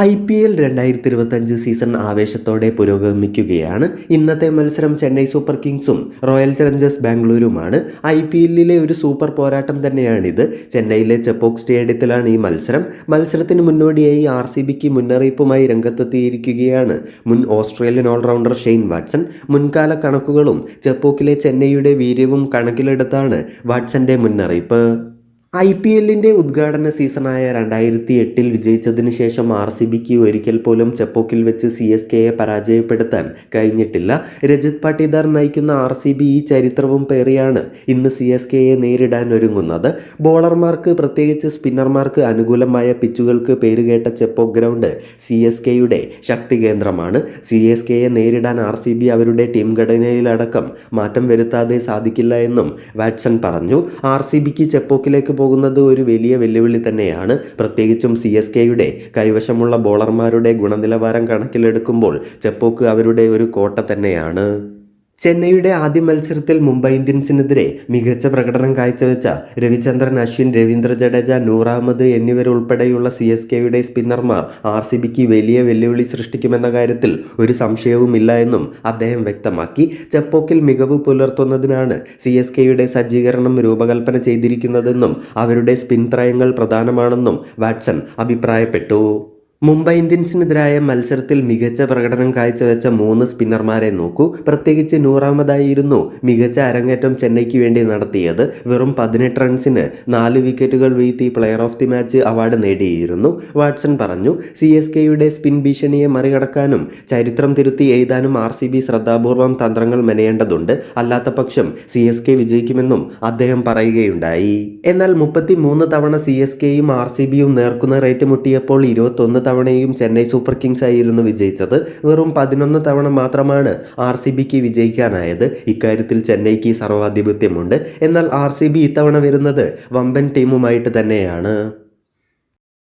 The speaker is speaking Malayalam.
ഐ പി എൽ രണ്ടായിരത്തി ഇരുപത്തഞ്ച് സീസൺ ആവേശത്തോടെ പുരോഗമിക്കുകയാണ്. ഇന്നത്തെ മത്സരം ചെന്നൈ സൂപ്പർ കിങ്സും റോയൽ ചലഞ്ചേഴ്സ് ബാംഗ്ലൂരുമാണ്. ഐ പി എല്ലിലെ ഒരു സൂപ്പർ പോരാട്ടം തന്നെയാണിത്. ചെന്നൈയിലെ ചെപ്പോക് സ്റ്റേഡിയത്തിലാണ് ഈ മത്സരം. മത്സരത്തിന് മുന്നോടിയായി ആർ സി ബിക്ക് മുന്നറിയിപ്പുമായി രംഗത്തെത്തിയിരിക്കുകയാണ്. മുൻ ഓസ്ട്രേലിയൻ ഓൾറൗണ്ടർ ഷെയ്ൻ വാട്സൺ. മുൻകാല കണക്കുകളും ചെപ്പോക്കിലെ ചെന്നൈയുടെ വീര്യവും കണക്കിലെടുത്താണ് വാട്സന്റെ മുന്നറിയിപ്പ്. ഐ പി എല്ലിന്റെ ഉദ്ഘാടന സീസണായ രണ്ടായിരത്തി എട്ടിൽ വിജയിച്ചതിന് ശേഷം ആർ സി ബിക്ക് ഒരിക്കൽ പോലും ചെപ്പോക്കിൽ വെച്ച് സി എസ് കെയെ പരാജയപ്പെടുത്താൻ കഴിഞ്ഞിട്ടില്ല. രജിത് പാട്ടീദാർ നയിക്കുന്ന ആർ സി ബി ഈ ചരിത്രവും പേറിയാണ് ഇന്ന് സി എസ് കെയെ നേരിടാൻ ഒരുങ്ങുന്നത്. ബോളർമാർക്ക് പ്രത്യേകിച്ച് സ്പിന്നർമാർക്ക് അനുകൂലമായ പിച്ചുകൾക്ക് പേരുകേട്ട ചെപ്പോക്ക് ഗ്രൗണ്ട് സി എസ് കെയുടെ ശക്തി കേന്ദ്രമാണ് സി എസ് കെയെ നേരിടാൻ ആർ സി ബി അവരുടെ ടീം ഘടനയിലടക്കം മാറ്റം വരുത്താതെ സാധിക്കില്ല എന്നും വാട്സൺ പറഞ്ഞു. ആർ സി ബിക്ക് ചെപ്പോക്കിലേക്ക് പോകുന്നത് ഒരു വലിയ വെല്ലുവിളി തന്നെയാണ്. പ്രത്യേകിച്ചും സി എസ് കെയുടെ കൈവശമുള്ള ബോളർമാരുടെ ഗുണനിലവാരം കണക്കിലെടുക്കുമ്പോൾ ചെപ്പോക്ക് അവരുടെ ഒരു കോട്ട തന്നെയാണ്. ചെന്നൈയുടെ ആദ്യ മത്സരത്തിൽ മുംബൈ ഇന്ത്യൻസിനെതിരെ മികച്ച പ്രകടനം കാഴ്ചവെച്ച രവിചന്ദ്രൻ അശ്വിൻ രവീന്ദ്ര ജഡേജ നൂർ അഹമ്മദ് എന്നിവരുൾപ്പെടെയുള്ള സി എസ് കെയുടെ സ്പിന്നർമാർ ആർ സി ബിക്ക് വലിയ വെല്ലുവിളി സൃഷ്ടിക്കുമെന്ന കാര്യത്തിൽ ഒരു സംശയവുമില്ല എന്നും അദ്ദേഹം വ്യക്തമാക്കി. ചെപ്പോക്കിൽ മികവ് പുലർത്തുന്നതിനാണ് സി എസ് കെയുടെ സജ്ജീകരണം രൂപകൽപ്പന ചെയ്തിരിക്കുന്നതെന്നും അവരുടെ സ്പിൻ ത്രയങ്ങൾ പ്രധാനമാണെന്നും വാട്സൺ അഭിപ്രായപ്പെട്ടു. മുംബൈ ഇന്ത്യൻസിനെതിരായ മത്സരത്തിൽ മികച്ച പ്രകടനം കാഴ്ചവെച്ച മൂന്ന് സ്പിന്നർമാരെ നോക്കൂ. പ്രത്യേകിച്ച് നൂറാമതായിരുന്നു മികച്ച അരങ്ങേറ്റം ചെന്നൈക്ക് വേണ്ടി നടത്തിയത്. വെറും പതിനെട്ട് റൺസിന് നാല് വിക്കറ്റുകൾ വീഴ്ത്തി player of the match award നേടിയിരുന്നു. വാട്സൺ പറഞ്ഞു സി എസ് കെയുടെ സ്പിൻ ഭീഷണിയെ മറികടക്കാനും ചരിത്രം തിരുത്തി എഴുതാനും ആർ സി ബി ശ്രദ്ധാപൂർവം തന്ത്രങ്ങൾ മെനയേണ്ടതുണ്ട്. അല്ലാത്ത പക്ഷം സി എസ് കെ വിജയിക്കുമെന്നും അദ്ദേഹം പറയുകയുണ്ടായി എന്നാൽ മുപ്പത്തി മൂന്ന് തവണ സി എസ് കെയും ആർ സി ബിയും നേർക്കുന്ന റേറ്റ് മുട്ടിയപ്പോൾ ഇരുപത്തൊന്ന് തവണയും ചെന്നൈ സൂപ്പർ കിങ്സ് ആയിരുന്നു വിജയിച്ചത്. വെറും പതിനൊന്ന് തവണ മാത്രമാണ് ആർ സി ബിക്ക് വിജയിക്കാനായത്. ഇക്കാര്യത്തിൽ ചെന്നൈക്ക് സർവാധിപത്യമുണ്ട്. എന്നാൽ ആർ സി ബി ഇത്തവണ വരുന്നത് വമ്പൻ ടീമുമായിട്ട് തന്നെയാണ്.